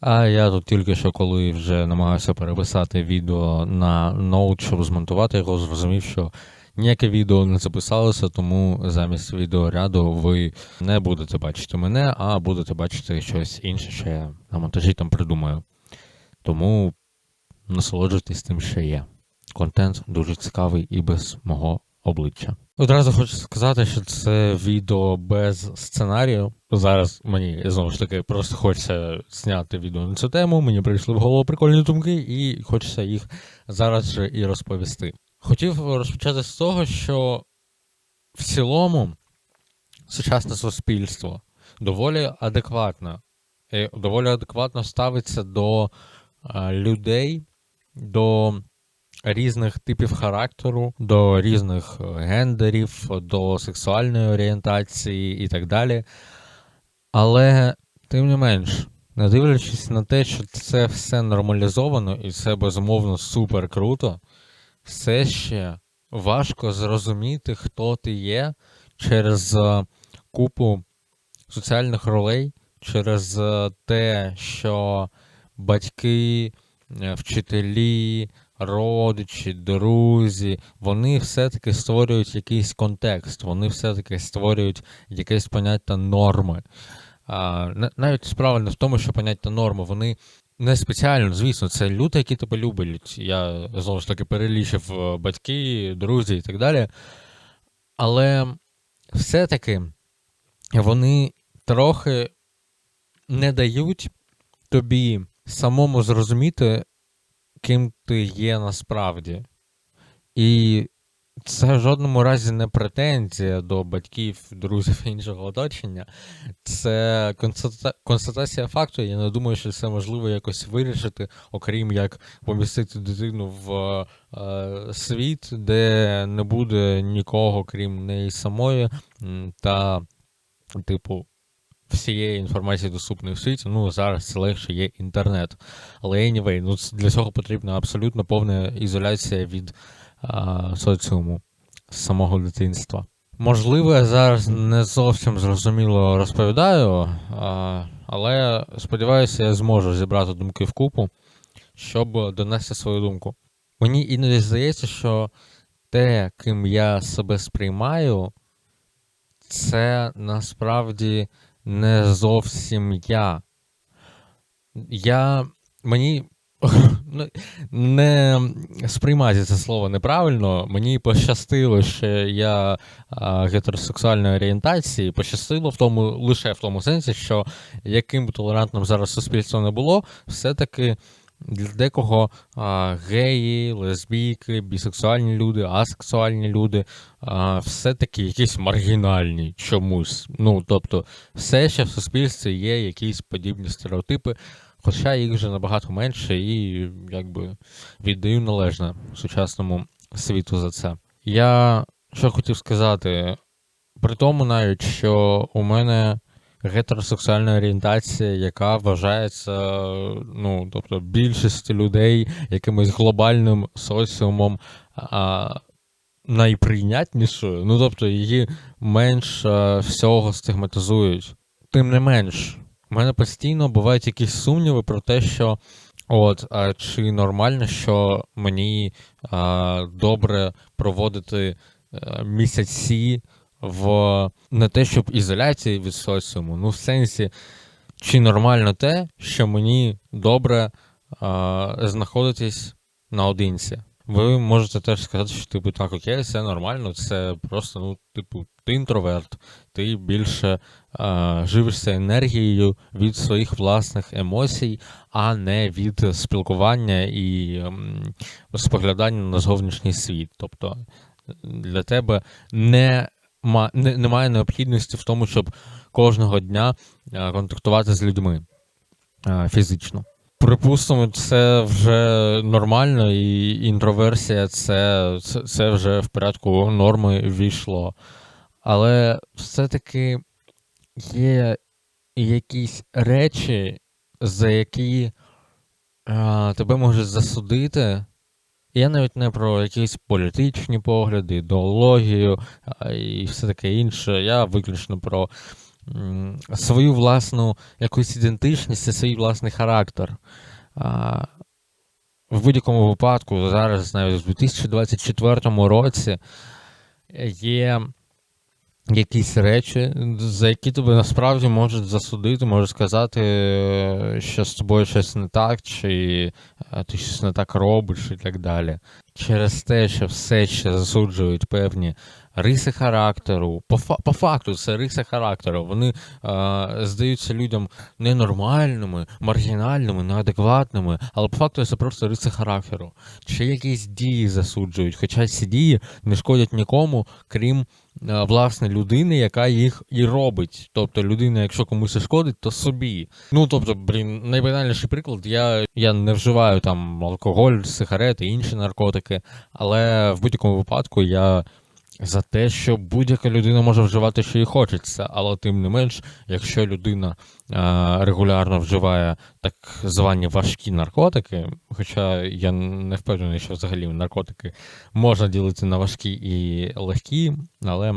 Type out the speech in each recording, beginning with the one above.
А я тут тільки що, коли вже намагався переписати відео на ноут, щоб змонтувати його, зрозумів, що ніяке відео не записалося, тому замість відеоряду ви не будете бачити мене, а будете бачити щось інше, що я на монтажі там придумаю. Тому насолоджуйтесь тим, що є. Контент дуже цікавий і без мого обличчя. Одразу хочу сказати, що це відео без сценарію. Зараз мені знову ж таки просто хочеться зняти відео на цю тему. Мені прийшли в голову прикольні думки, і хочеться їх зараз же і розповісти. Хотів розпочати з того, що в цілому сучасне суспільство доволі адекватно, доволі адекватно ставиться до е, людей, до різних типів характеру, до різних е, гендерів, до сексуальної орієнтації і так далі. Але, тим не менш, не дивлячись на те, що це все нормалізовано і це безумовно супер круто, все ще важко зрозуміти, хто ти є через е, купу соціальних ролей, через е, те, що батьки, вчителі, родичі, друзі, вони все-таки створюють якийсь контекст, вони все-таки створюють якесь поняття норми. Навіть справа не в тому, що поняття норми, вони не спеціально, звісно, це люди, які тебе люблять. Я знову ж таки перелічив е, батьки, друзі і так далі. Але все-таки вони трохи не дають тобі самому зрозуміти, ким ти є насправді. І це в жодному разі не претензія до батьків, друзів іншого оточення. Це констата- констатація факту. Я не думаю, що це можливо якось вирішити, окрім як помістити дитину в е, світ, де не буде нікого, крім неї самої, та, типу, всієї інформації доступної в світі. Ну, зараз це легше є інтернет. Але anyway, ну, для цього потрібна абсолютно повна ізоляція від а, соціуму з самого дитинства. Можливо, я зараз не зовсім зрозуміло розповідаю, а, але сподіваюся, я зможу зібрати думки вкупу, щоб донести свою думку. Мені іноді здається, що те, ким я себе сприймаю, це насправді не зовсім я. Я мені ну, не сприймайте це слово неправильно. Мені пощастило, що я гетеросексуальної орієнтації. Пощастило в тому лише в тому сенсі, що яким б толерантним зараз суспільство не було, все-таки для декого а, геї, лесбійки, бісексуальні люди, асексуальні люди а, все-таки якісь маргінальні чомусь. Ну, тобто, все ще в суспільстві є якісь подібні стереотипи, хоча їх вже набагато менше, і якби віддаю належне сучасному світу за це. Я що хотів сказати, при тому навіть, що у мене гетеросексуальна орієнтація, яка вважається, ну, тобто, більшості людей якимось глобальним соціумом а, найприйнятнішою. Ну, тобто, її менш а, всього стигматизують. Тим не менш, у мене постійно бувають якісь сумніви про те, що от, а чи нормально, що мені а, добре проводити а, місяці в не те, щоб ізоляції від соціуму, ну в сенсі, чи нормально те, що мені добре а, знаходитись наодинці. Ви можете теж сказати, що типу так, окей, це нормально, це просто, ну, типу, ти інтроверт, ти більше а, живишся енергією від своїх власних емоцій, а не від спілкування і ем, споглядання на зовнішній світ. Тобто для тебе не, немає необхідності в тому, щоб кожного дня е, контактувати з людьми е, фізично. Припустимо, це вже нормально, і інтроверсія це, це, вже в порядку норми війшло. Але все-таки є якісь речі, за які е, тебе можуть засудити. Я навіть не про якісь політичні погляди, ідеологію і все таке інше. Я виключно про свою власну якусь ідентичність і свій власний характер. В будь-якому випадку, зараз, навіть в 2024 році, є якісь речі, за які тебе насправді можуть засудити, можуть сказати, е, що з тобою щось не так, чи е, ти щось не так робиш і так далі. Через те, що все ще засуджують певні риси характеру. По, по факту, це риси характеру. Вони е, здаються людям ненормальними, маргінальними, неадекватними, але по факту це просто риси характеру. Чи якісь дії засуджують, хоча ці дії не шкодять нікому, крім власне людини, яка їх і робить. Тобто людина, якщо комусь шкодить, то собі. Ну тобто, блін, найбанальніший приклад, я, я не вживаю там алкоголь, сигарети, інші наркотики, але в будь-якому випадку я. За те, що будь-яка людина може вживати, що їй хочеться, але тим не менш, якщо людина е, регулярно вживає так звані важкі наркотики, хоча я не впевнений, що взагалі наркотики можна ділити на важкі і легкі, але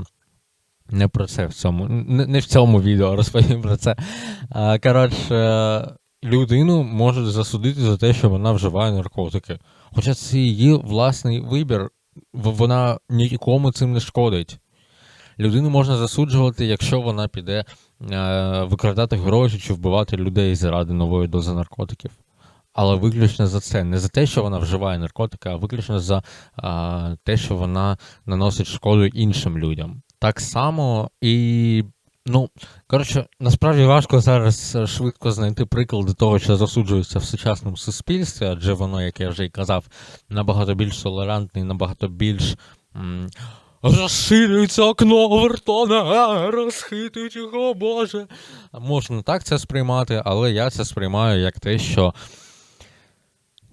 не про це в цьому, не, в цьому відео розповім про це. Коротше, людину можуть засудити за те, що вона вживає наркотики. Хоча це її власний вибір, вона нікому цим не шкодить. Людину можна засуджувати, якщо вона піде е, викрадати гроші чи вбивати людей заради нової дози наркотиків. Але виключно за це. Не за те, що вона вживає наркотики, а виключно за е, те, що вона наносить шкоду іншим людям. Так само і. Ну, коротше, насправді важко зараз е, швидко знайти приклади того, що засуджується в сучасному суспільстві, адже воно, як я вже й казав, набагато більш толерантне, набагато більш. М- Розширюється окно Овертона, розхитують його, Боже. Можна так це сприймати, але я це сприймаю як те, що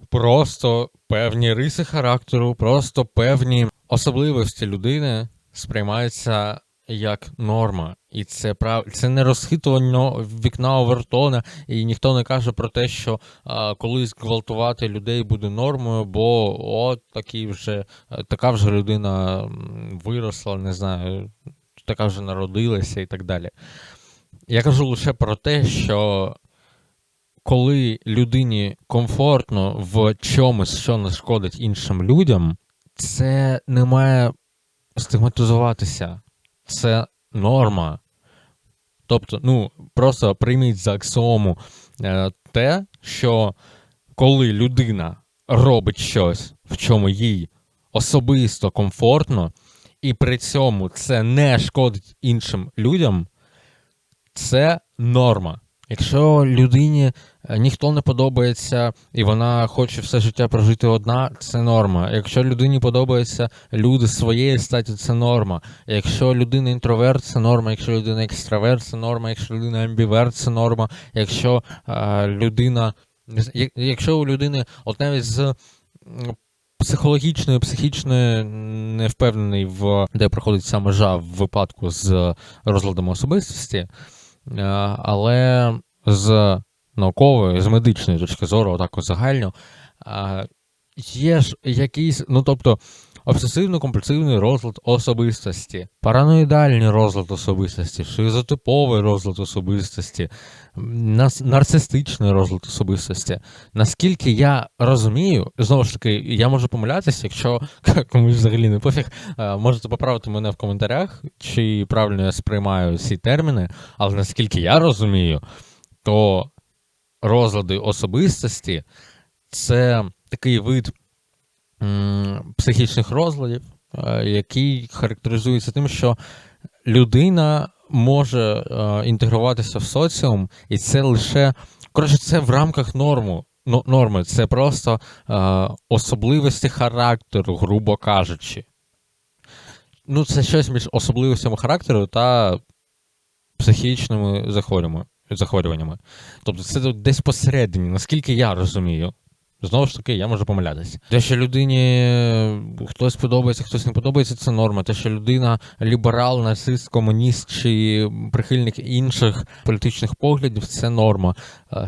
просто певні риси характеру, просто певні особливості людини сприймаються як норма. І це прав... це не розхитування вікна Овертона, і ніхто не каже про те, що а, колись гвалтувати людей буде нормою, бо от такі вже така вже людина виросла, не знаю, така вже народилася і так далі. Я кажу лише про те, що коли людині комфортно в чомусь, що не шкодить іншим людям, це не має стигматизуватися. Це норма. Тобто, ну, просто прийміть за аксіому е, те, що коли людина робить щось, в чому їй особисто комфортно, і при цьому це не шкодить іншим людям, це норма. Якщо людині е, ніхто не подобається і вона хоче все життя прожити одна, це норма. Якщо людині подобаються люди своєї статі, це норма. Якщо людина інтроверт, це норма. Якщо людина екстраверт, це норма. Якщо людина амбіверт, це норма. Якщо е, людина, якщо у людини, от навіть з психологічної, психічної не впевнений в де проходить ця межа в випадку з розладом особистості. Е, але з наукової, з медичної точки зору, отак загально, е, є ж якийсь, ну тобто, обсесивно-компульсивний розлад особистості, параноїдальний розлад особистості, шизотиповий розлад особистості, нарцистичний розлад особистості. Наскільки я розумію, знову ж таки, я можу помилятися, якщо комусь взагалі не пофіг, е, можете поправити мене в коментарях, чи правильно я сприймаю ці терміни, але наскільки я розумію, то розлади особистості це такий вид психічних розладів, е, який характеризується тим, що людина може е, інтегруватися в соціум, і це лише коротше, це в рамках норму. Норми, це просто е, особливості характеру, грубо кажучи. Ну, це щось між особливостями характеру та психічними захворюваннями. Тобто це десь посередині, наскільки я розумію. Знову ж таки, я можу помилятися. Те, що людині хтось подобається, хтось не подобається, це норма. Те, що людина ліберал, нацист, комуніст чи прихильник інших політичних поглядів, це норма.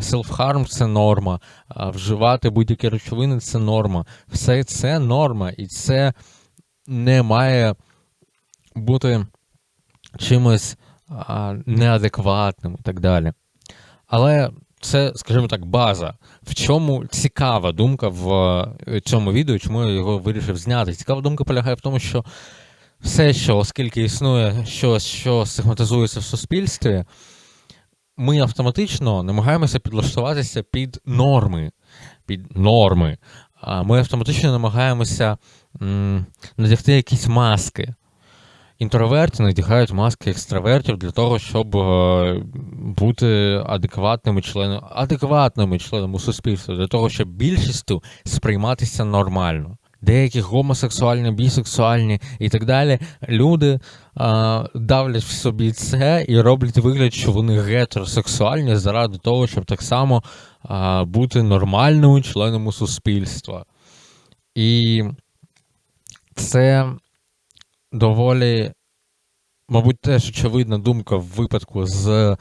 Селфхарм це норма. Вживати будь-які речовини це норма. Все це норма, і це не має бути чимось неадекватним і так далі. Але це, скажімо так, база. В чому цікава думка в е, цьому відео, чому я його вирішив зняти? Цікава думка полягає в тому, що все, що оскільки існує щось, що стигматизується в суспільстві, ми автоматично намагаємося підлаштуватися під норми. Під норми. Ми автоматично намагаємося надягти якісь маски. Інтроверти надягають маски екстравертів для того, щоб е, бути адекватними членами, адекватними членами суспільства, для того, щоб більшістю сприйматися нормально. Деякі гомосексуальні, бісексуальні і так далі люди а, давлять в собі це і роблять вигляд, що вони гетеросексуальні заради того, щоб так само а, бути нормальними членами суспільства. І це доволі, мабуть, теж очевидна думка в випадку з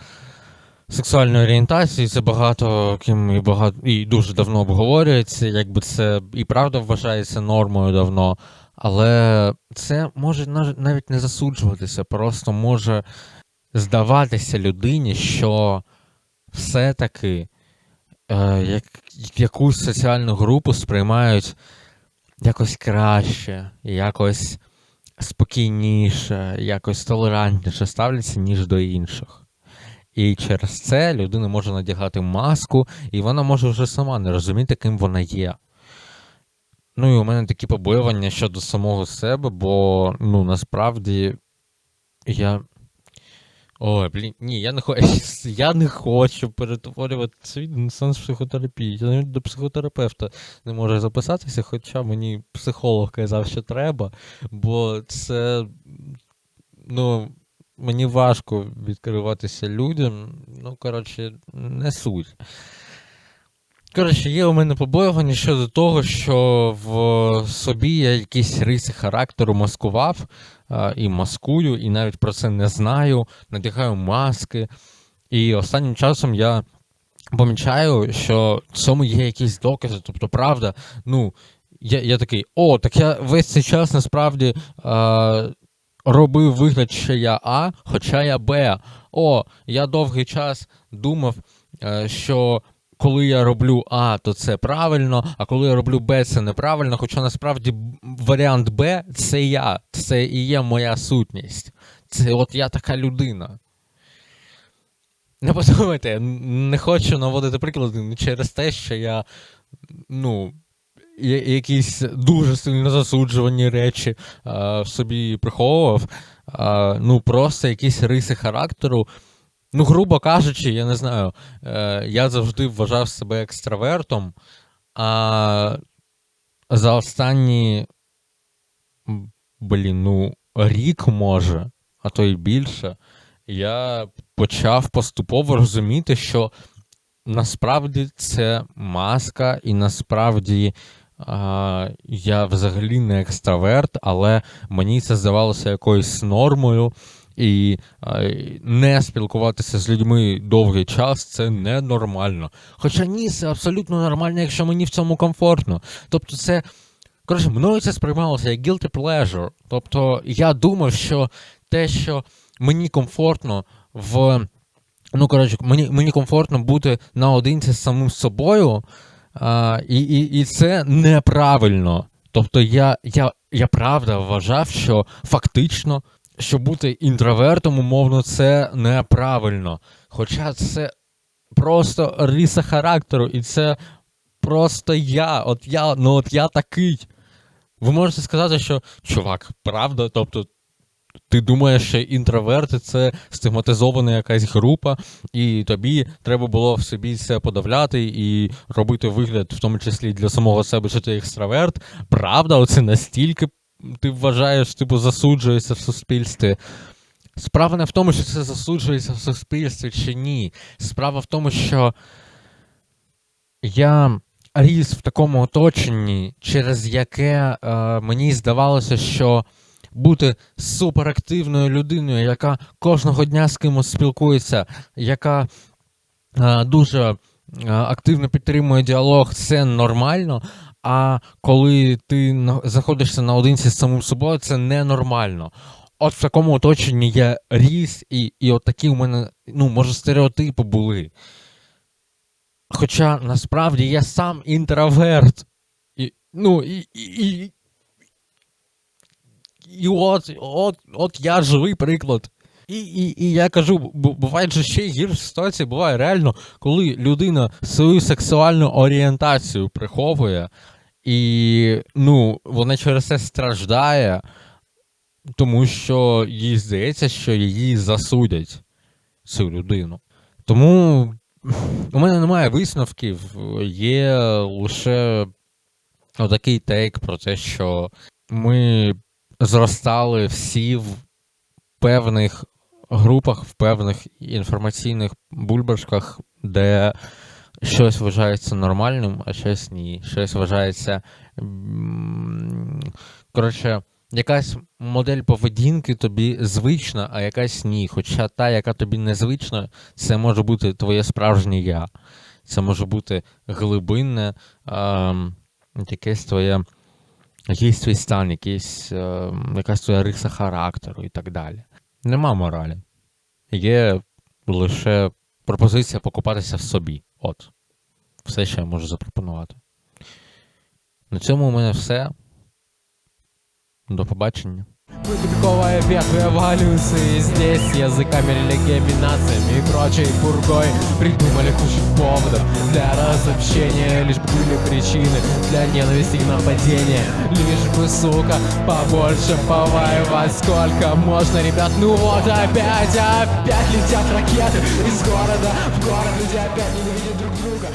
сексуальної орієнтації. Це багато ким і багато і дуже давно обговорюється, якби це і правда вважається нормою давно. Але це може навіть не засуджуватися, просто може здаватися людині, що все-таки е, як, якусь соціальну групу сприймають якось краще, якось спокійніше, якось толерантніше ставляться, ніж до інших. І через це людина може надягати маску, і вона може вже сама не розуміти, ким вона є. Ну і у мене такі побоювання щодо самого себе, бо ну насправді я. Ой, блін, ні, я не хочу. Я не хочу перетворювати свій на сенс психотерапії. Я навіть до психотерапевта не можу записатися, хоча мені психолог казав, що треба, бо це. Ну, мені важко відкриватися людям. Ну, коротше, не суть. Коротше, є у мене побоювання щодо того, що в собі я якісь риси характеру маскував і маскую, і навіть про це не знаю, надягаю маски. І останнім часом я помічаю, що в цьому є якісь докази. Тобто, правда, ну, я, я такий, о, так я весь цей час насправді а, робив вигляд, що я А, хоча я Б. О, я довгий час думав, е, що коли я роблю А, то це правильно, а коли я роблю Б, це неправильно. Хоча насправді варіант Б це я, це і є моя сутність. Це от я така людина. Не подумайте, не хочу наводити приклади через те, що я, ну, якісь дуже сильно засуджувані речі а, в собі приховував. А, ну, просто якісь риси характеру. Ну, грубо кажучи, я не знаю, е, я завжди вважав себе екстравертом, а за останні, блін, ну, рік може, а то й більше, я почав поступово розуміти, що насправді це маска, і насправді я взагалі не екстраверт, але мені це здавалося якоюсь нормою. І не спілкуватися з людьми довгий час це ненормально. Хоча ні, це абсолютно нормально, якщо мені в цьому комфортно. Тобто, це коротше, мною це сприймалося як guilty pleasure. Тобто я думав, що те, що мені комфортно в. Ну, коротше, мені, мені комфортно бути наодинці з самим собою, а, і, і, і це неправильно. Тобто я, я, я правда вважав, що фактично, що бути інтровертом, умовно, це неправильно. Хоча це просто риса характеру, і це просто я. От я, ну от я такий. Ви можете сказати, що чувак, правда, тобто. Ти думаєш, що інтроверти це стигматизована якась група, і тобі треба було в собі це подавляти і робити вигляд, в тому числі для самого себе, що ти екстраверт. Правда, оце настільки ти вважаєш, типу, засуджується в суспільстві. Справа не в тому, що це засуджується в суспільстві чи ні. Справа в тому, що я ріс в такому оточенні, через яке е, мені здавалося, що бути суперактивною людиною, яка кожного дня з кимось спілкується, яка е, дуже е, активно підтримує діалог, це нормально. А коли ти на- знаходишся наодинці з самим собою, це ненормально. от в такому оточенні я ріс, і, і от такі у мене, ну, може, стереотипи були. Хоча насправді я сам інтроверт. І, ну, і, і, і, і от, от, от я живий приклад. І, і, і я кажу, бу- бувають же ще гірші ситуації, буває реально, коли людина свою сексуальну орієнтацію приховує, і ну, вона через це страждає, тому що їй здається, що її засудять, цю людину. Тому у мене немає висновків, є лише отакий тейк про те, що ми зростали всі в певних групах, в певних інформаційних бульбашках, де щось вважається нормальним, а щось ні. Щось вважається. Коротше, якась модель поведінки тобі звична, а якась ні. Хоча та, яка тобі незвична, це може бути твоє справжнє я. Це може бути глибинне, якесь твоє, якийсь твій стан, якийсь, ем, якась твоя риса характеру і так далі. Нема моралі. Є лише пропозиція покупатися в собі. От. Все, що я можу запропонувати. На цьому у мене все. До побачення. Выбитковая ветвь эволюции. Здесь языками, религиями, нациями и прочей пургой Придумали кучу поводов для разобщения. Лишь были причины для ненависти и нападения. Лишь бы, сука, побольше повоевать Сколько можно, ребят, ну вот опять, опять летят ракеты Из города в город. Люди опять ненавидят друг друга